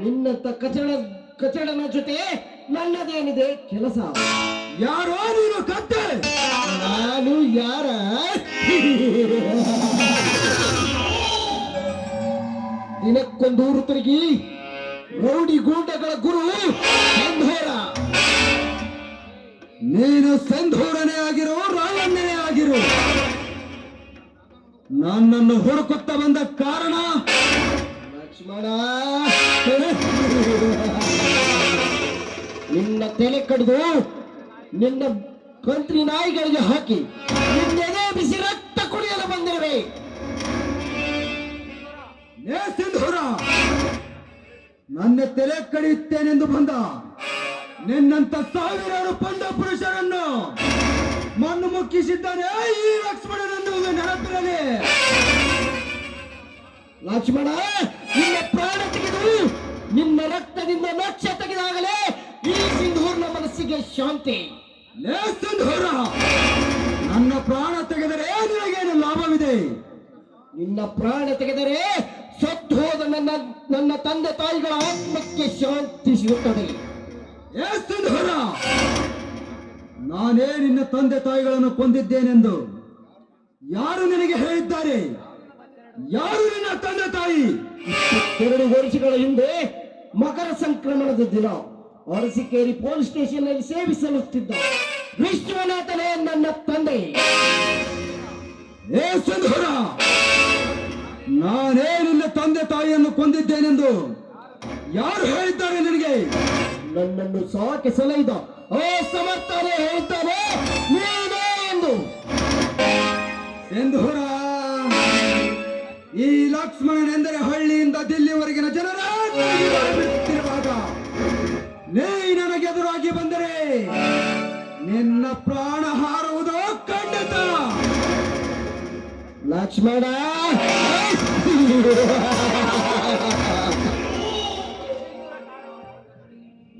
ನಿನ್ನಂತ ಕಚಡ ಕಚಡನ ಜೊತೆ ನನ್ನದೇನಿದೆ ಕೆಲಸ. ಯಾರೋ ನೀನು ಕತ್ತೆ ನಾನು ಯಾರ? ದಿನಕ್ಕೊಂದೂರು ತಿರುಗಿ ರೌಡಿ ಗೂಂಡಗಳ ಗುರು ಸಂಧೋರ. ನೀನು ಸಂಧೂರನೇ ಆಗಿರೋ ರಾಯಣ್ಣನೇ ಆಗಿರೋ. ನನ್ನನ್ನು ಹುಡುಕುತ್ತ ಬಂದ ಕಾರಣ ಲಕ್ಷ್ಮಣ. ನಿನ್ನ ತಲೆ ಕಡಿದು ನಿನ್ನ ಕಂತ್ರಿ ನಾಯಿಗಳಿಗೆ ಹಾಕಿ ನಿನ್ನೆದೆ ಬಿಸಿ ರಕ್ತ ಕುಡಿಯಲು ಬಂದಿರುವೆ. ಸಿಂಧೂರ ನನ್ನ ತಲೆ ಕಡಿಯುತ್ತೇನೆಂದು ಬಂದ ನಿನ್ನಂತ ಸಾವಿರಾರು ಬಂದ ಪುರುಷರನ್ನು ಮಣ್ಣು ಮುಕ್ಕಿಸಿದ್ದಾನೆ ಈ ಲಕ್ಷ್ಮಣನನ್ನು ನೆನಪಿರಲಿ ಲಕ್ಷ್ಮಣ ನಿನ್ನ ಪ್ರಾಣ ತೆಗೆದು ನಿನ್ನ ರಕ್ತದಿಂದ ಮೋಕ್ಷ ತೆಗೆದಾಗಲೇ ಈ ಸಿಂಧೂರ್ನ ಮನಸ್ಸಿಗೆ ಶಾಂತಿ. ಲೇ ಸಿಂಧೂರ! ನನ್ನ ಪ್ರಾಣ ತೆಗೆದರೆ ನಿನಗೇನು ಲಾಭವಿದೆ? ನಿನ್ನ ಪ್ರಾಣ ತೆಗೆದರೆ ಸತ್ತು ಹೋದ ನನ್ನ ನನ್ನ ತಂದೆ ತಾಯಿಗಳ ಆತ್ಮಕ್ಕೆ ಶಾಂತಿ ಸಿಗುತ್ತದೆ. ಏ ಸಿಂಧೂರ! ನಾನೇ ನಿನ್ನ ತಂದೆ ತಾಯಿಗಳನ್ನು ಕೊಂದಿದ್ದೇನೆಂದು ಯಾರು ನಿನಗೆ ಹೇಳಿದ್ದಾರೆ? ಯಾರು ನಿನ್ನ ತಂದೆ ತಾಯಿ? ಎರಡು ವರ್ಷಗಳ ಹಿಂದೆ ಮಕರ ಸಂಕ್ರಮಣದ ದಿನ ಅರಸಿಕೇರಿ ಪೊಲೀಸ್ ಸ್ಟೇಷನ್ನಲ್ಲಿ ಸೇವಿಸಲುತ್ತಿದ್ದ ವಿಶ್ವನಾಥನೇ ನನ್ನ ತಂದೆ. ನಾನೇ ನಿನ್ನ ತಂದೆ ತಾಯಿಯನ್ನು ಕೊಂದಿದ್ದೇನೆಂದು ಯಾರು ಹೇಳಿದ್ದಾರೆ ನಿನಗೆ? ನನ್ನನ್ನು ಸಾಕಿ ಸಲಹಿದ ಆ ಸಮರ್ಥನೆ ಹೇಳ್ತಾನೆ ಎಂದು. ಸಿಂಧೂರ ಈ ಲಕ್ಷ್ಮಣನೆಂದರೆ ಹಳ್ಳಿಯಿಂದ ದಿಲ್ಲಿವರೆಗಿನ ಜನರ ನೀ ನನಗೆ ಎದುರಾಗಿ ಬಂದರೆ ನಿನ್ನ ಪ್ರಾಣ ಹಾರುವುದು ಖಂಡಿತ. ಲಕ್ಷ್ಮಣ!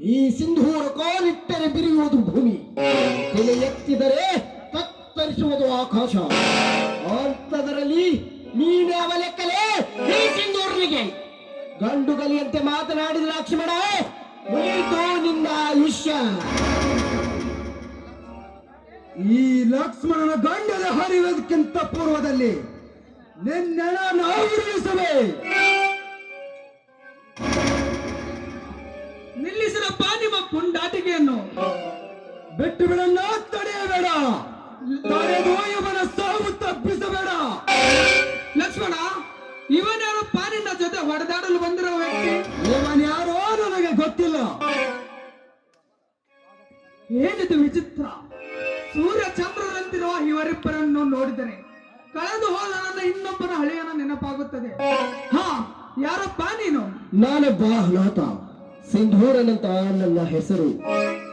ಈ ಸಿಂಧೂರ ಕಾಲಿಟ್ಟರೆ ಬಿರಿಯುವುದು ಭೂಮಿ. ತಲೆ ಎತ್ತಿದರೆ ಕತ್ತರಿಸುವುದು ಆಕಾಶ. ಅಂತದರಲ್ಲಿ ನೀನ್ಯಾವ ಲೆಕ್ಕಲೇ ಈ ಗಂಡು ಕಲಿಯಂತೆ ಮಾತನಾಡಿದ ಲಕ್ಷ್ಮಣ, ಮುಗಿಯಿತು ನಿನ್ನ ಆಯುಷ್ಯ. ಈ ಲಕ್ಷ್ಮಣನ ಗಂಡದ ಹರಿಯೋದಕ್ಕಿಂತ ಪೂರ್ವದಲ್ಲಿ ನಿನ್ನೆಣ ನಾವು ಉರುಳಿಸುವೆ ನಿಲ್ಲಿಸಿರಪ್ಪ ನಿಮ್ಮ ಪುಂಡಾಟಿಕೆಯನ್ನು. ಬಿಟ್ಟು ಬಿಡಲ್ಲ ತಡೆಯಬೇಡ. ತಡೆದು ಇವನ ಇವನ್ಯಾರಪ್ಪ ಪಾನಿನ ಜೊತೆ ಹೊಡೆದಾಡಲು ಬಂದಿರೋ ವ್ಯಕ್ತಿ ಇವನ್ ಯಾರೋ ನನಗೆ ಗೊತ್ತಿಲ್ಲ. ಏನಿದು ವಿಚಿತ್ರ? ಸೂರ್ಯ ಚಂದ್ರರಂತಿರುವ ಇವರಿಬ್ಬರನ್ನು ನೋಡಿದರೆ ಕಳೆದು ಹೋದ ನನ್ನ ಇನ್ನೊಬ್ಬನ ಹಳೆಯನ ನೆನಪಾಗುತ್ತದೆ. ಹಾ ಯಾರಪ್ಪ ನೀನು ನಾನೊಬ್ಬ ಅನಾಥ ಸಿಂಧೂರನಂತ ನನ್ನ ಹೆಸರು.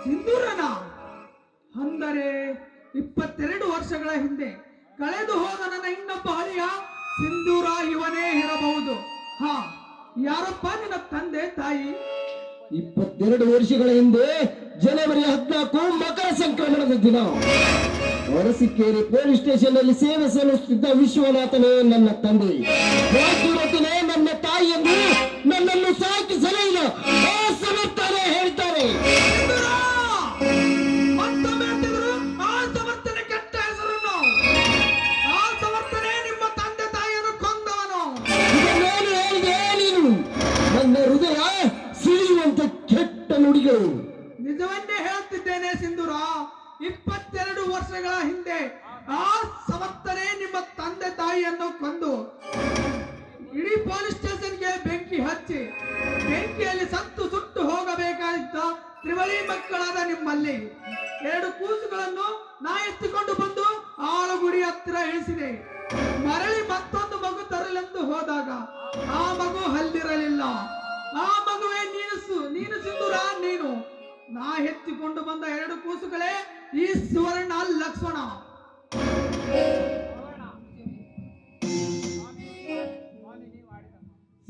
ಸಿಂಧೂರನ? ಅಂದರೆ ಇಪ್ಪತ್ತೆರಡು ವರ್ಷಗಳ ಹಿಂದೆ ಕಳೆದು ಹೋದ ನನ್ನ ಇನ್ನೊಬ್ಬ ಹಳಿಯ ಸಿಂಧೂರ ಇವನೇ ಇರಬಹುದು. ಹಾ, ಯಾರಪ್ಪ ನಿನ್ನ ತಂದೆ ತಾಯಿ? ಇಪ್ಪತ್ತೆರಡು ವರ್ಷಗಳ ಹಿಂದೆ ಜನವರಿ ಹದಿನಾಲ್ಕು ಮಕರ ಸಂಕ್ರಮಣದ ದಿನ. ಅರಸಿಕೇರಿ ಪೊಲೀಸ್ ಸ್ಟೇಷನ್ನಲ್ಲಿ ಸೇವೆ ಸಲ್ಲಿಸುತ್ತಿದ್ದ ವಿಶ್ವನಾಥನೇ ನನ್ನ ತಂದೆ. ನನ್ನ ತಾಯಿ ಎಂದು ನನ್ನನ್ನು ಸಾಕಿ ಸಲಹಿದ ಇಪ್ಪತ್ತೆರಡು ವರ್ಷಗಳ ಹಿಂದೆ ಆ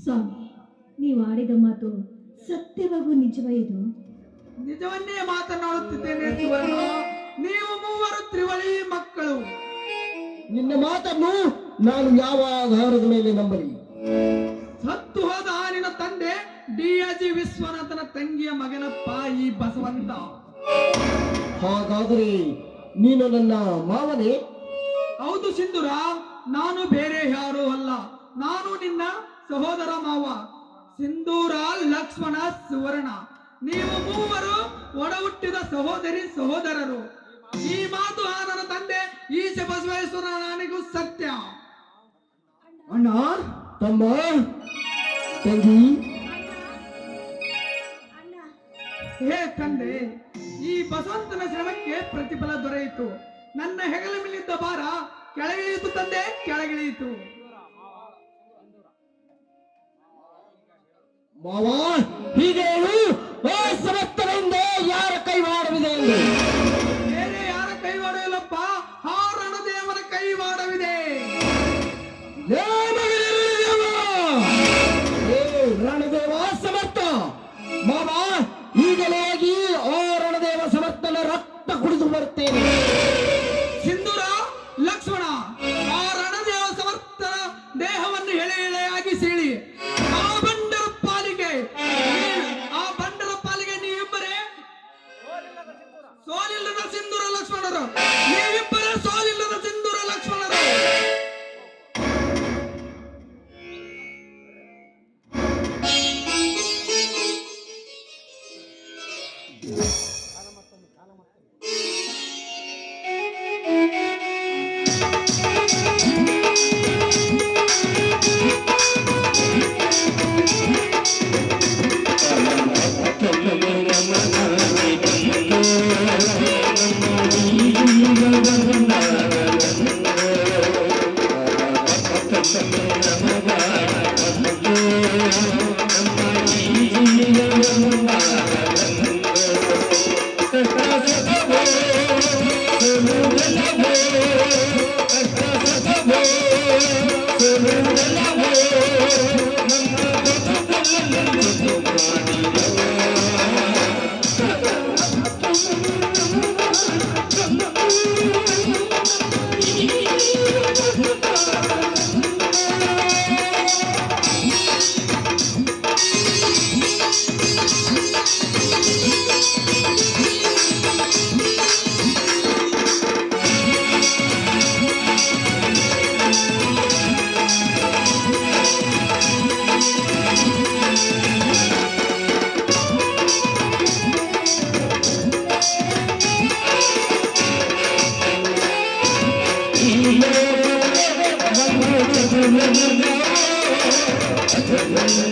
ಸ್ವಾಮಿ ನೀವು ಆಡಿದ ಮಾತು ಸತ್ಯವಾಗೂ ನಿಜವ ಇದು? ನಿಜವನ್ನೇ ಮಾತನಾಡುತ್ತಿದ್ದೇನೆ ಸುವರ್ಣ. ನೀವು ಮೂವರು ತ್ರಿವಳಿ ಮಕ್ಕಳು. ನಿನ್ನ ಮಾತನ್ನು ನಾನು ಯಾವ ಆಧಾರದ ಮೇಲೆ ನಂಬಲಿ? ಸತ್ತು ಹೋದ ನಿನ್ನ ತಂದೆ ಡಿಯಾಜಿ ವಿಶ್ವನಾಥನ ತಂಗಿಯ ಮಗನಪ್ಪ ಈ ಬಸವಂತ. ಹಾಗಾದರೆ ನೀನು ನನ್ನ ಮಾವನೇ? ಹೌದು ಸಿಂಧುರ ನಾನು ಬೇರೆ ಯಾರೂ ಅಲ್ಲ. ನಾನು ನಿನ್ನ ಸಹೋದರ ಮಾವ ಸಿಂಧೂರ ಲಕ್ಷ್ಮಣ ಸುವರ್ಣ. ನೀವು ಮೂವರು ಒಡ ಹುಟ್ಟಿದ ಸಹೋದರಿ ಸಹೋದರರು. ಈ ಮಾತು ಆ ನನ್ನ ತಂದೆ ಈಶ ಬಸವೇಶ್ವರ ನನಗೂ ಸತ್ಯ. ಅಣ್ಣ ತಮ್ಮ ತಂಗಿ. ಹೇ ತಂದೆ ಈ ಬಸವಂತನ ಶ್ರಮಕ್ಕೆ ಪ್ರತಿಫಲ ದೊರೆಯಿತು. ನನ್ನ ಹೆಗಲ ಮೇಲಿದ್ದ ಭಾರ ಕೆಳಗಿಳಿಯಿತು ತಂದೆ ಕೆಳಗಿಳಿಯಿತು. ಮಾವ ಹೀಗೆ ಸಮರ್ಥನಿಂದ ಯಾರ ಕೈವಾಡವಿದೆ ಎಂದು. ಬೇರೆ ಯಾರ ಕೈವಾಡವಿಲ್ಲಪ್ಪ ರಣದೇವನ ಕೈವಾಡವಿದೆ ಏ ರಣದೇವ! ಸಮರ್ಥ! ಮಾವ ಈಗಲೇ ಹೋಗಿ ಆ ರಣದೇವ ಸಮರ್ಥನ ರಕ್ತ ಕುಡಿದು ಬರುತ್ತೇನೆ. ಆ 何?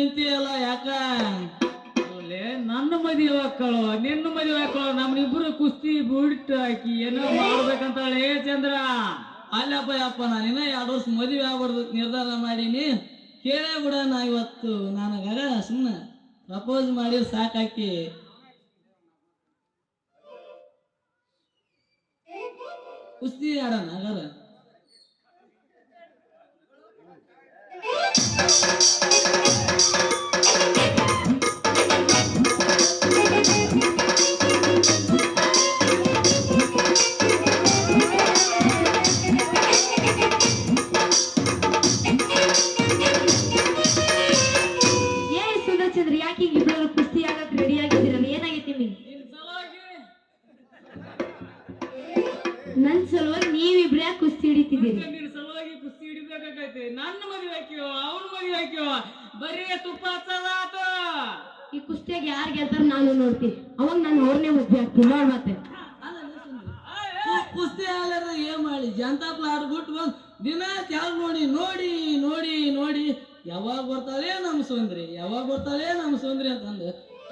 ನಿಂತಿಯಲ್ಲ ಯಾಕ? ನನ್ನ ಮದುವೆ ಹಾಕಳು ನಿನ್ನ ಮದುವೆ ಹಾಕಳು ನಮ್ಮಿಬ್ರು ಕುಸ್ತಿ ಬುಡ್ಟ್ ಹಾಕಿ ಏನೋ ಮಾಡ್ಬೇಕಂತ ಹೇ ಚಂದ್ರ? ಅಲ್ಲಪ್ಪ ಯಪ್ಪ ನಾನಿನ್ನ ಎರಡು ವರ್ಷ ಮದುವೆ ಆಗ್ಬಾರ್ದು, ನಿರ್ಧಾರ ಮಾಡೀನಿ. ಕೇಳೇ ಬಿಡ ನಾ ಇವತ್ತು ನನಗಾಗ ಸುಮ್ಮನೆ ಪ್ರಪೋಸ್ ಮಾಡಿ ಸಾಕಾಕಿ. ಕುಸ್ತಿ ಆಡೋಣ ಹಾಗಾರ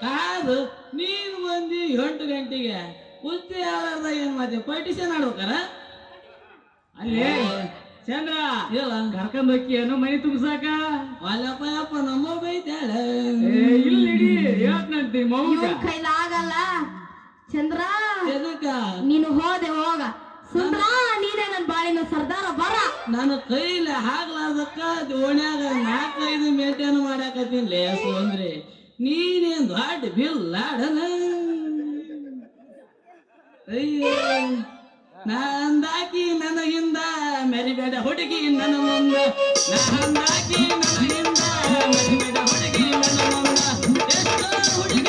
ಕಾದು ನೀನು ಬಂದಿ ಎಂಟು ಗಂಟೆಗೆ ಕುಸ್ತಿ ಯಾರ್ದ ಏನ್ ಮಾತಿ ಪೈಟಿಷನ್ ಆಡ್ಬೇಕಾರ ಅಲ್ಲಿ ಚಂದ್ರ. ಇಲ್ಲ ಕರ್ಕೊಂಡ್ ಹೋಕ್ಕಿಯನು ಮನೆ ತುಂಬಸಾಕ? ಅಲ್ಲಪ್ಪ ಅಪ್ಪ ನಮ್ಮ ಬೈತಾಳೆ. ಇಲ್ಲಿಡಿ ಕೈಲಾಗಲ್ಲ. ಚಂದ್ರ ಎದಕ್ಕ ನೀನು ಹೋದೆ ಹೋಗ. ಸುಂದ್ರ ನೀನೇ ನನ್ ಬಾಳಿನ ಸರ್ದಾರ ಬರ. ನಾನು ಕೈಲಿ ಹಾಕ್ಲಾರ್ದಕ್ಕ ಓಣ್ಯಾಗ ನಾಲ್ಕೈದು ಮೇಟೇನು ಮಾಡಾಕತ್ತೀನಿ. ಲೇ ಸುಂದ್ರಿ ನೀನೇನು ದೊಡ್ಡ ಬಿಲ್ಲಾಡನ ಅಯ್ಯ, ನಂದಾಕಿ ನನಗಿಂದ ಮೆರಿಬೇಡ ಹುಡುಗಿ ನನ್ನ ಮುಂದ. ನಂದಾಕಿ ನನಗಿಂದ ಮೆರಿಬೇಡ ಹುಡುಗಿ ನನ್ನ ಮುಂದ. ಎಷ್ಟೋ ಹುಡುಗ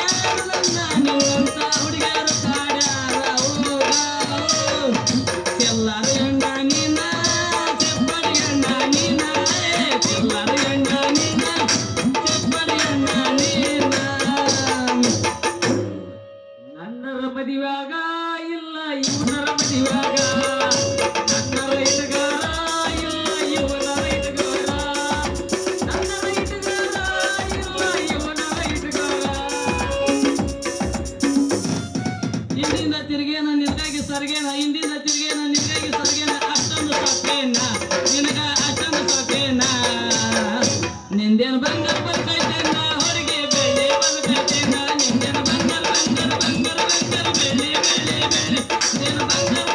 Yeah.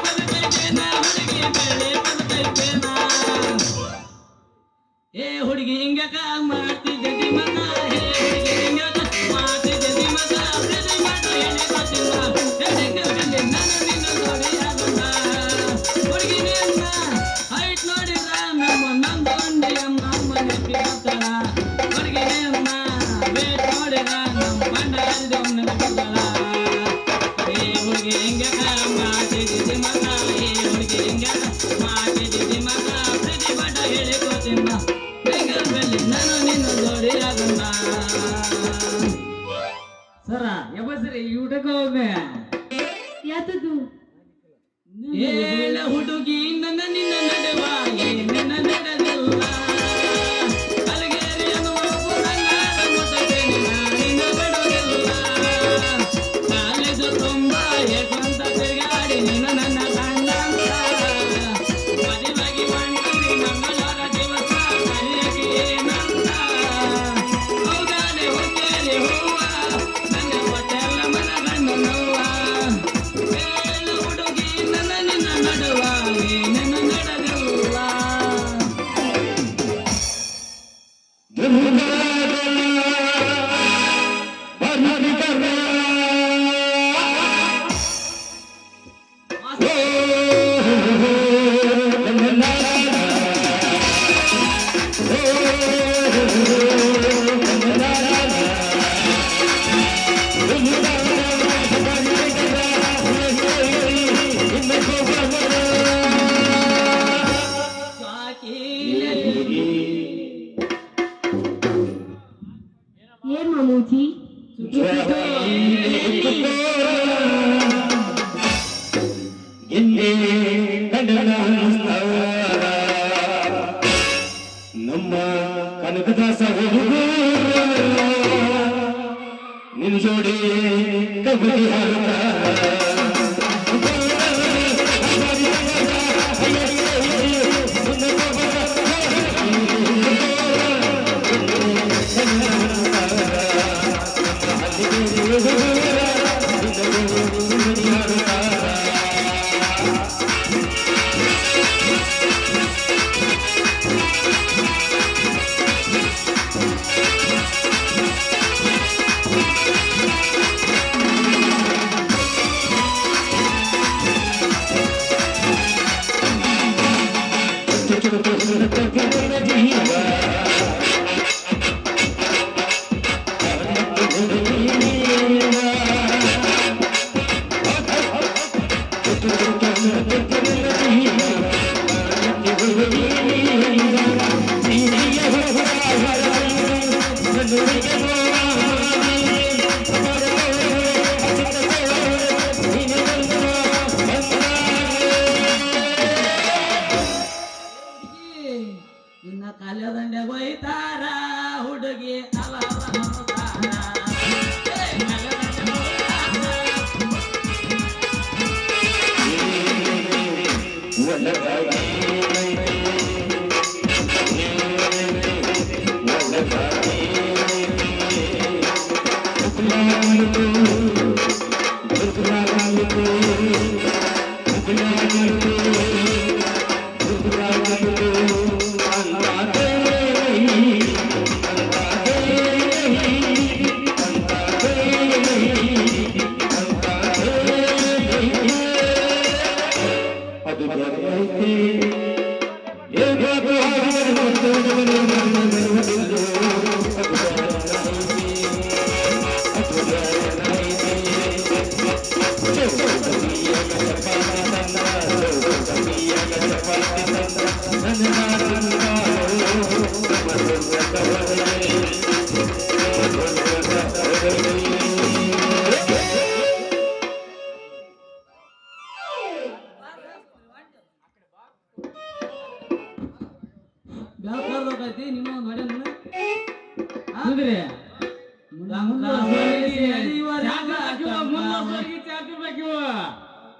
ಹೊಳಿ-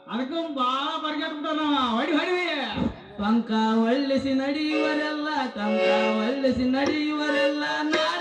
ಅದಕ್ಕೂ ಬಾಳ ಬರ್ಗೆಟ್ಬಿಟ್ಟಾನ ಹೊಡಿ ಹೊಡಿ ಪಂಕ ಒಳ್ಳಿಸಿ ನಡೆಯುವರೆಲ್ಲ ತಂಕ ಒಳ್ಳಿಸಿ ನಡೆಯುವರೆಲ್ಲ ನಾರಿಯರನ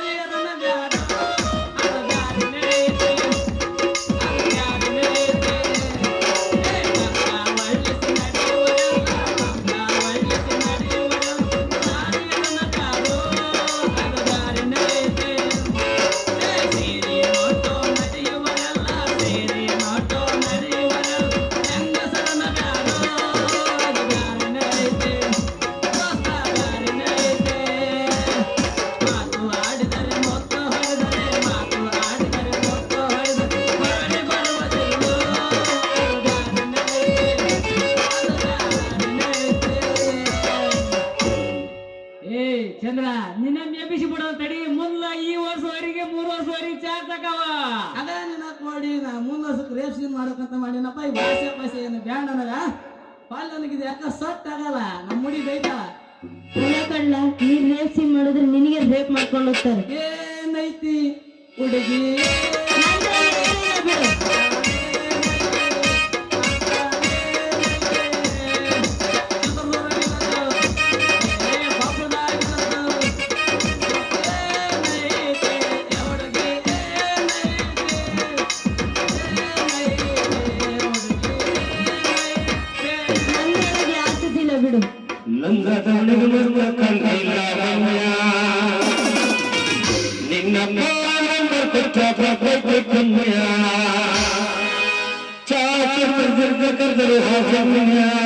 ತಡಿ ಮುಂದ ಈ ವರ್ಷವರೆಗೆ ಮೂರು ವರ್ಷವರೆಗೆ ಚಾ ತಕವ. ಅದ ನಿನ್ನ ಕೋಡಿ ನಾ ಮುಂದ ವರ್ಷಕ್ಕೆ ರೇಪ್ ಸೀನ್ ಮಾಡಕಂತ ಮಾಡಿನಪ್ಪ ಈ ಭಾಷೆ ಭಾಷೆ ಏನು ಬ್ಯಾಂಡ್ ನನಗ. ಪಾಲ್ ನನಗಿದೆ ಯಾಕ ಸಟ್ ಆಗಲ್ಲ ನಮ್ಮ ಮುಡಿ ಬೈತಾಳ. ಕಳ್ಳ ನೀನ್ ರೇಪ್ ಸೀನ್ ಮಾಡಿದ್ರೆ ನಿನಗೆ ರೇಪ್ ಮಾಡ್ಕೊಂಡು ಹೋಗ್ತಾರೆ. ಏನೈತಿ ಹುಡುಗಿ? ಆಗ್ತದಿಲ್ಲ ಬಿಡು ನಿನ್ನ ಕರೆದರು ಹೋಗಮ್ಮಯ್ಯ ಕರೆದರು